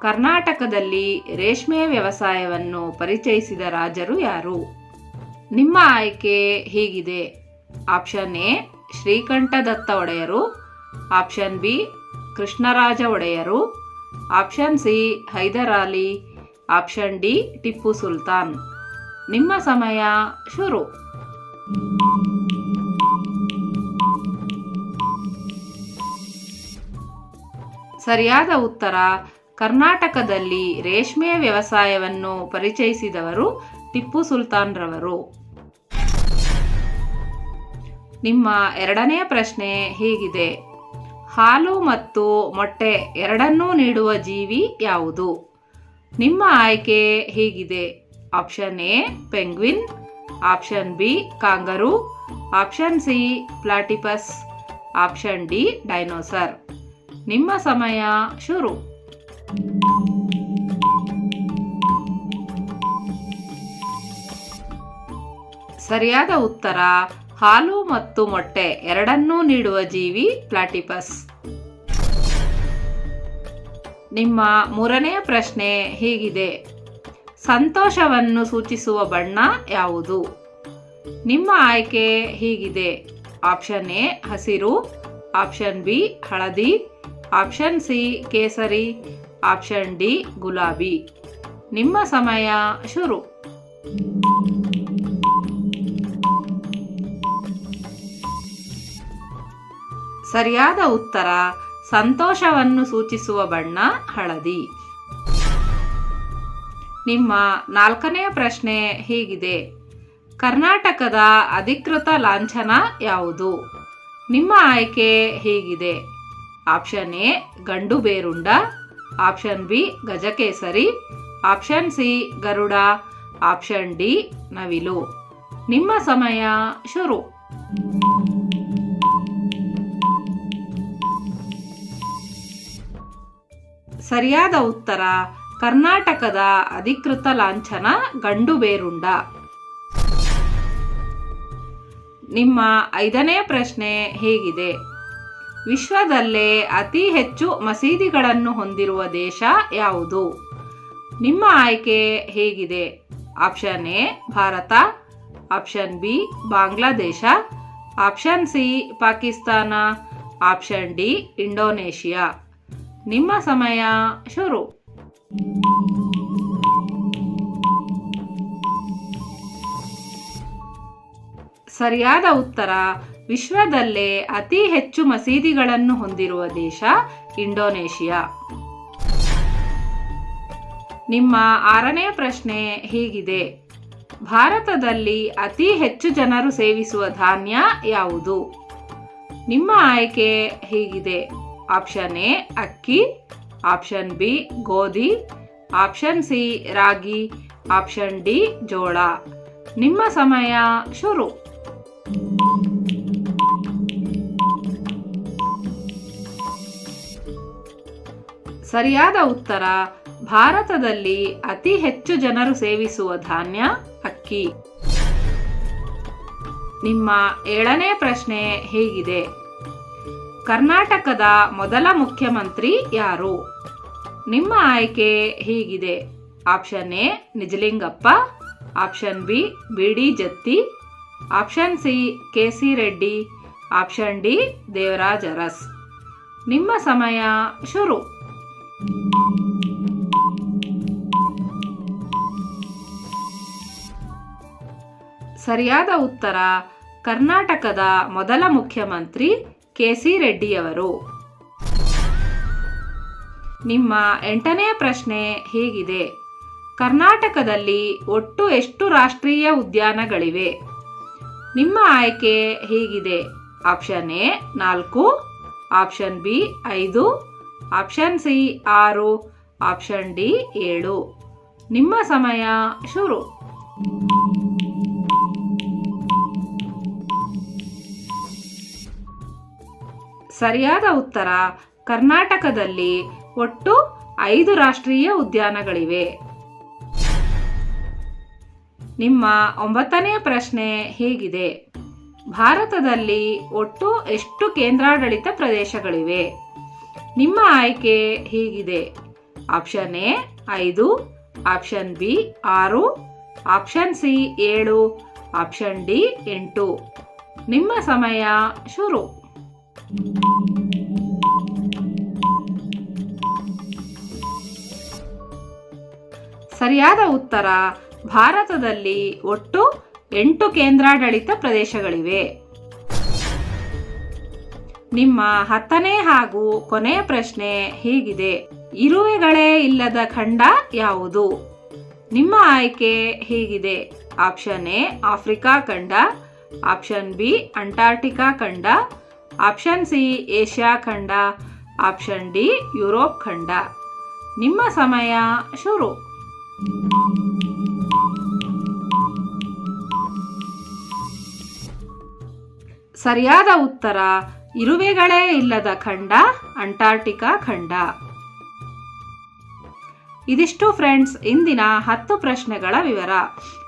ಕರ್ನಾಟಕದಲ್ಲಿ ರೇಷ್ಮೆ ವ್ಯವಸಾಯವನ್ನು ಪರಿಚಯಿಸಿದ ರಾಜರು ಯಾರು? ನಿಮ್ಮ ಆಯ್ಕೆ ಹೀಗಿದೆ. ಆಪ್ಷನ್ ಎ ಶ್ರೀಕಂಠದತ್ತ ಒಡೆಯರು. ಆಪ್ಷನ್ ಬಿ, ಕೃಷ್ಣರಾಜ ಒಡೆಯರು. Option C Hyder Ali option D, Tipu Sultan. ನಿಮ್ಮ ಸಮಯ ಶುರು. ಸರಿಯಾದ ಉತ್ತರ ಕರ್ನಾಟಕದಲ್ಲಿ ರೇಷ್ಮೆ ವ್ಯವಸಾಯವನ್ನು ಪರಿಚಯಿಸಿದವರು ಟಿಪ್ಪು ಸುಲ್ತಾನ್ರವರು. ನಿಮ್ಮ ಎರಡನೆಯ ಪ್ರಶ್ನೆ ಹೀಗಿದೆ. ಹಾಲು ಮತ್ತು ಮೊಟ್ಟೆ ಎರಡನ್ನೂ ನೀಡುವ ಜೀವಿ ಯಾವುದು? ನಿಮ್ಮ ಆಯ್ಕೆ ಹೀಗಿದೆ. Option A, penguin. Option B, kangaroo. Option C, platypus. Option D, dinosaur. ನಿಮ್ಮ ಸಮಯ ಶುರು. ಸರಿಯಾದ ಉತ್ತರ, ಹಾಲು ಮತ್ತು ಮೊಟ್ಟೆ ಎರಡನ್ನೂ ನೀಡುವ ಜೀವಿ ಪ್ಲಾಟಿಪಸ್. ನಿಮ್ಮ ಮೂರನೆಯ ಪ್ರಶ್ನೆ ಹೀಗಿದೆ. ಸಂತೋಷವನ್ನು ಸೂಚಿಸುವ ಬಣ್ಣ ಯಾವುದು? ನಿಮ್ಮ ಆಯ್ಕೆ ಹೀಗಿದೆ. ಆಪ್ಷನ್ ಎ, ಹಸಿರು, ಆಪ್ಷನ್ ಬಿ, ಹಳದಿ, ಆಪ್ಷನ್ ಸಿ, ಕೇಸರಿ. ಆಪ್ಷನ್ ಡಿ ಗುಲಾಬಿ. ನಿಮ್ಮ ಸಮಯ ಶುರು. ಸರಿಯಾದ ಉತ್ತರ, ಸಂತೋಷವನ್ನು ಸೂಚಿಸುವ ಬಣ್ಣ ಹಳದಿ. ನಿಮ್ಮ ನಾಲ್ಕನೆಯ ಪ್ರಶ್ನೆ ಹೀಗಿದೆ. ಕರ್ನಾಟಕದ ಅಧಿಕೃತ ಲಾಂಛನ ಯಾವುದು? ನಿಮ್ಮ ಆಯ್ಕೆ ಹೀಗಿದೆ. Option A, Gandaberunda. Option B, Gajakesari. Option C, Garuda. Option D, ನವಿಲು. ನಿಮ್ಮ ಸಮಯ ಶುರು. ಸರಿಯಾದ ಉತ್ತರ, ಕರ್ನಾಟಕದ ಅಧಿಕೃತ ಲಾಂಛನ ಗಂಡು ಬೇರುಂಡ ನಿಮ್ಮ ಐದನೇ ಪ್ರಶ್ನೆ ಹೇಗಿದೆ. ವಿಶ್ವದಲ್ಲೇ ಅತಿ ಹೆಚ್ಚು ಮಸೀದಿಗಳನ್ನು ಹೊಂದಿರುವ ದೇಶ ಯಾವುದು? ನಿಮ್ಮ ಆಯ್ಕೆ ಹೇಗಿದೆ? Option A, Bharat. Option B, Bangladesh. Option C, Pakistan. Option D, Indonesia. ನಿಮ್ಮ ಸಮಯ ಶುರು. ಸರಿಯಾದ ಉತ್ತರ ವಿಶ್ವದಲ್ಲೇ ಅತಿ ಹೆಚ್ಚು ಮಸೀದಿಗಳನ್ನು ಹೊಂದಿರುವ ದೇಶ ಇಂಡೋನೇಷಿಯಾ. ನಿಮ್ಮ ಆರನೇ ಪ್ರಶ್ನೆ ಹೀಗಿದೆ. ಭಾರತದಲ್ಲಿ ಅತಿ ಹೆಚ್ಚು ಜನರು ಸೇವಿಸುವ ಧಾನ್ಯ ಯಾವುದು? ನಿಮ್ಮ ಆಯ್ಕೆ ಹೀಗಿದೆ. ಆಪ್ಷನ್ ಎ, ಅಕ್ಕಿ, ಆಪ್ಷನ್ ಬಿ, ಗೋಧಿ, ಆಪ್ಷನ್ ಸಿ, ರಾಗಿ, ಆಪ್ಷನ್ ಡಿ, ಜೋಳ. ನಿಮ್ಮ ಸಮಯ ಶುರು. ಸರಿಯಾದ ಉತ್ತರ, ಭಾರತದಲ್ಲಿ ಅತಿ ಹೆಚ್ಚು ಜನರು ಸೇವಿಸುವ ಧಾನ್ಯ ಅಕ್ಕಿ. ನಿಮ್ಮ ಏಳನೇ ಪ್ರಶ್ನೆ ಹೇಗಿದೆ. ಕರ್ನಾಟಕದ ಮೊದಲ ಮುಖ್ಯಮಂತ್ರಿ ಯಾರು? ನಿಮ್ಮ ಆಯ್ಕೆ ಹೀಗಿದೆ. Option A, Nijalingappa. Option B B D Jatti. Option C, K C Reddy. Option D, Devaraj Urs. ನಿಮ್ಮ ಸಮಯ ಶುರು. ಸರಿಯಾದ ಉತ್ತರ, ಕರ್ನಾಟಕದ ಮೊದಲ ಮುಖ್ಯಮಂತ್ರಿ ಕೆ ಸಿ ರೆಡ್ಡಿಯವರು. ನಿಮ್ಮ ಎಂಟನೇ ಪ್ರಶ್ನೆ ಹೀಗಿದೆ. ಕರ್ನಾಟಕದಲ್ಲಿ ಒಟ್ಟು ಎಷ್ಟು ರಾಷ್ಟ್ರೀಯ ಉದ್ಯಾನಗಳಿವೆ? ನಿಮ್ಮ ಆಯ್ಕೆ ಹೀಗಿದೆ. ಆಪ್ಷನ್ ಎ ನಾಲ್ಕು, ಆಪ್ಷನ್ ಬಿ ಐದು ಆಪ್ಷನ್ ಸಿ ಆರು, ಆಪ್ಷನ್ ಡಿ ಏಳು. ನಿಮ್ಮ ಸಮಯ ಶುರು. ಸರಿಯಾದ ಉತ್ತರ, ಕರ್ನಾಟಕದಲ್ಲಿ ಒಟ್ಟು ಐದು ರಾಷ್ಟ್ರೀಯ ಉದ್ಯಾನಗಳಿವೆ. ನಿಮ್ಮ ಒಂಬತ್ತನೇ ಪ್ರಶ್ನೆ ಹೀಗಿದೆ. ಭಾರತದಲ್ಲಿ ಒಟ್ಟು ಎಷ್ಟು ಕೇಂದ್ರಾಡಳಿತ ಪ್ರದೇಶಗಳಿವೆ? ನಿಮ್ಮ ಆಯ್ಕೆ ಹೀಗಿದೆ. ಆಪ್ಷನ್ ಎ, ಐದು. ಆಪ್ಷನ್ ಬಿ, ಆರು. ಆಪ್ಷನ್ ಸಿ, ಏಳು. ಆಪ್ಷನ್ ಡಿ, ಎಂಟು. ನಿಮ್ಮ ಸಮಯ ಶುರು. ಸರಿಯಾದ ಉತ್ತರ, ಭಾರತದಲ್ಲಿ ಒಟ್ಟು ಎಂಟು ಕೇಂದ್ರಾಡಳಿತ ಪ್ರದೇಶಗಳಿವೆ. ನಿಮ್ಮ ಹತ್ತನೇ ಹಾಗೂ ಕೊನೆಯ ಪ್ರಶ್ನೆ ಹೀಗಿದೆ. ಇರುವೆಗಳೇ ಇಲ್ಲದ ಖಂಡ ಯಾವುದು? ನಿಮ್ಮ ಆಯ್ಕೆ ಹೀಗಿದೆ. ಆಪ್ಷನ್ ಎ, ಆಫ್ರಿಕಾ ಖಂಡ. ಆಪ್ಷನ್ ಬಿ, ಅಂಟಾರ್ಟಿಕಾ ಖಂಡ. ಆಪ್ಷನ್ ಸಿ, ಏಷ್ಯಾ ಖಂಡ. ಆಪ್ಷನ್ ಡಿ, ಯುರೋಪ್ ಖಂಡ. ನಿಮ್ಮ ಸಮಯ ಶುರು. ಸರಿಯಾದ ಉತ್ತರ ಇರುವೆಗಳೇ ಇಲ್ಲದ ಖಂಡ, ಅಂಟಾರ್ಟಿಕಾ ಖಂಡ. ಇದಿಷ್ಟು ಫ್ರೆಂಡ್ಸ್, ಇಂದಿನ ಹತ್ತು ಪ್ರಶ್ನೆಗಳ ವಿವರ.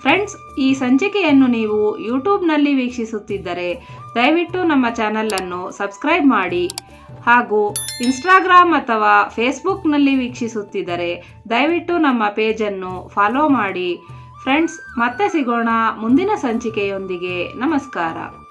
ಫ್ರೆಂಡ್ಸ್, ಈ ಸಂಚಿಕೆಯನ್ನು ನೀವು ಯೂಟ್ಯೂಬ್ನಲ್ಲಿ ವೀಕ್ಷಿಸುತ್ತಿದ್ದರೆ ದಯವಿಟ್ಟು ನಮ್ಮ ಚಾನಲನ್ನು ಸಬ್ಸ್ಕ್ರೈಬ್ ಮಾಡಿ. ಹಾಗೂ ಇನ್ಸ್ಟಾಗ್ರಾಮ್ ಅಥವಾ ಫೇಸ್ಬುಕ್ನಲ್ಲಿ ವೀಕ್ಷಿಸುತ್ತಿದ್ದರೆ ದಯವಿಟ್ಟು ನಮ್ಮ ಪೇಜನ್ನು ಫಾಲೋ ಮಾಡಿ. ಫ್ರೆಂಡ್ಸ್, ಮತ್ತೆ ಸಿಗೋಣ ಮುಂದಿನ ಸಂಚಿಕೆಯೊಂದಿಗೆ. ನಮಸ್ಕಾರ.